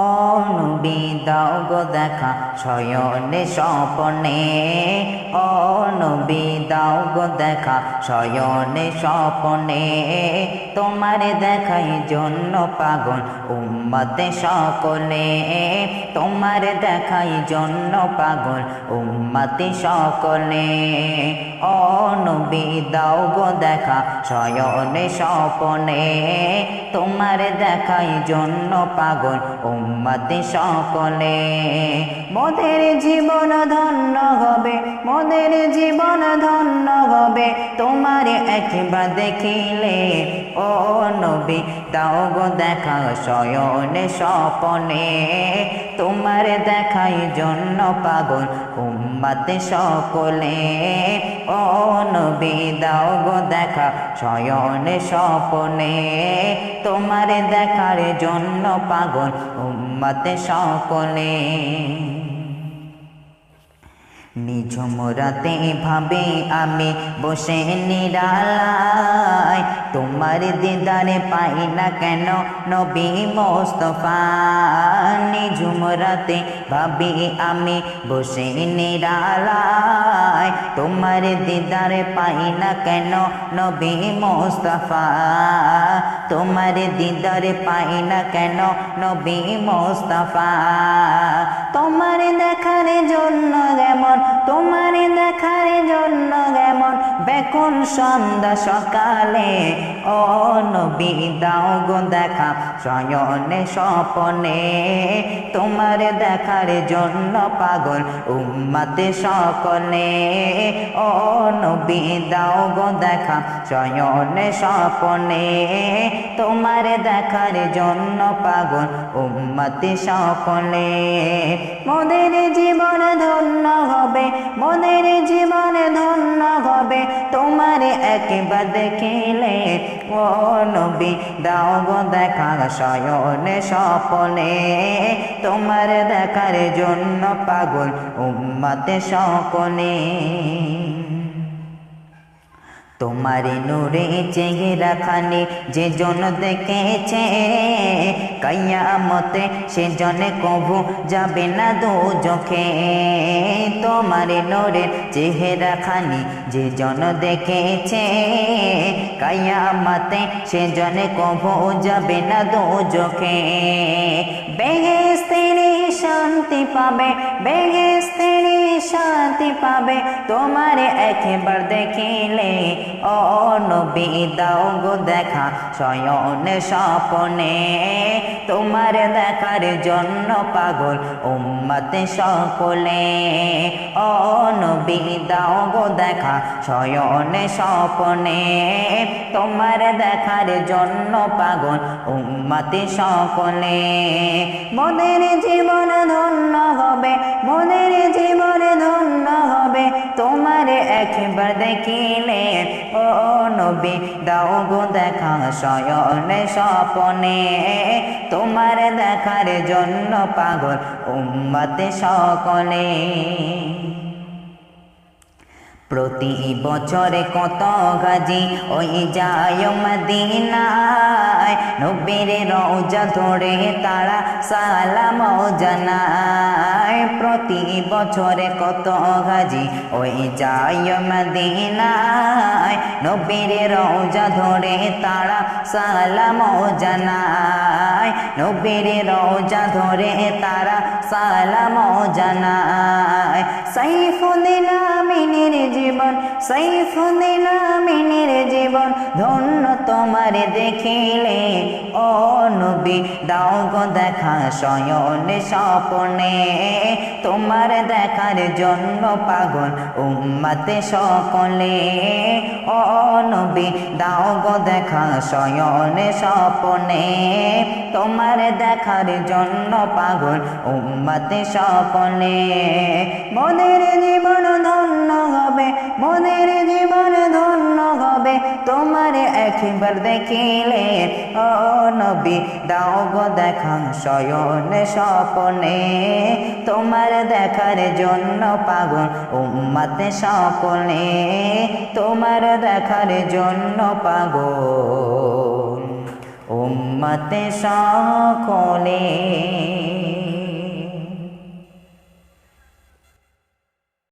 অনবি দাও গো দেখা শয়নে স্বপনে অনবি দাও গো দেখা, শয়নে স্বপনে। তোমার দেখাই জন্য পাগল উম্মতে সকলে। তোমার দেখাই জন্য পাগল উম্মতে সকলে। অনবি দাও গো দেখা, শয়নে স্বপনে। তোমার দেখাই জন্য পাগল উম্মতে সকলে। মোদের জীবন ধন্য হবে মোদের জীবন ধন্য হবে। তোমার একবার দেখিলে, ও নবী, দাও গো দেখা শয়নে স্বপনে। তোমার দেখাই জন্য পাগল, উম্মতে সকলে। ও নবী, দাও গো দেখা শয়নে স্বপনে। তোমার দেখার জন্য পাগল, উম্মতে সকলে। নিঝুম রাতে ভাবে আমি বসে নিরালায়। তোমার দিদারে পাই না কেন নবী মোস্তফা? নিঝুম রাতে ভাবি আমি বসে নিরালায়। তোমার দিদারে পাই না কেন নবী মোস্তফা? তোমার দিদারে পাই না কেন নবী মোস্তফা? তোমার দেখার জন্য যেমন তোমার দেখার জন্য যেমন বেকুন সন্ধ্যা সকালে, ও নবী দাও গো দেখা শয়নে স্বপনে। তোমার দেখার জন্য পাগল উম্মাতে সকলে, ও নবী দাও গো দেখা শয়নে স্বপনে। তোমার দেখার জন্য পাগল উম্মাতে সকলে। মোদের জীবন একবার দেখিলে, ও নবী, দাও গো দেখা শয়নে সপনে তোমার দেখার জন্য পাগল উম্মাতে সকলে তোমার নূরে চেহারা খানি যে জন দেখেছে। কায়ামতে সে জনে কভু যাবে না দু চোখে। তোমার নূরের চেহারা খানি যে জন দেখেছে। কায়ামতে সে জনে কভু যাবে না দু চোখে। বেহেস্তেরি শান্তি পাবে, বেহেস্তেরি শান্তি পাবে। তোমার একবার দেখিলে, ও নবী দাও গো দেখা শয়নে স্বপনে। তোমার দেখার জন্য পাগল উম্মতে সকলে। ও নবী দাও গো দেখা শয়নে স্বপনে। তোমার দেখার জন্য পাগল উম্মতে সকলে। মনের জীবন ধন্য হবে, মনের জীবন ধন্য হবে। তোমার একবার দেখিলে, ও নবী, দাও গো দেখা শয়নে স্বপনে। তোমার দেখার জন্য পাগল উম্মতে সকলে। প্রতি বছরে কত গাজি ওই যায় মদিনায়। নবীর রওজা ধরে তারা সালাম জানায়। প্রতি বছরে কত গাজি ওই যায় মদিনায়। নবীর রওজা ধরে তারা সালাম জানায়। নবীর রওজা ধরে তারা সালাম জানায়। সাইফুদ্দিন আমিনের জীবন সাইফুদ্দিন আমিনের জীবন, ধন্য তোমার দেখিলে। ও নবী, দাও গো দেখা শয়নে স্বপনে। তোমার দেখার জন্য পাগল, উম্মাতে সকলে। ও নবী, দাও গো দেখা শয়নে স্বপনে। তোমার দেখার জন্য পাগল, উম্মাতে সকলে। মনের জীবন ধন্য হবে তোমার একবার দেখিলে, ও নবী, দাও গো দেখা শয়নে স্বপনে। তোমার দেখার জন্য পাগল উম্মাতে সকলে। তোমার দেখার জন্য পাগল উম্মতে সকলে।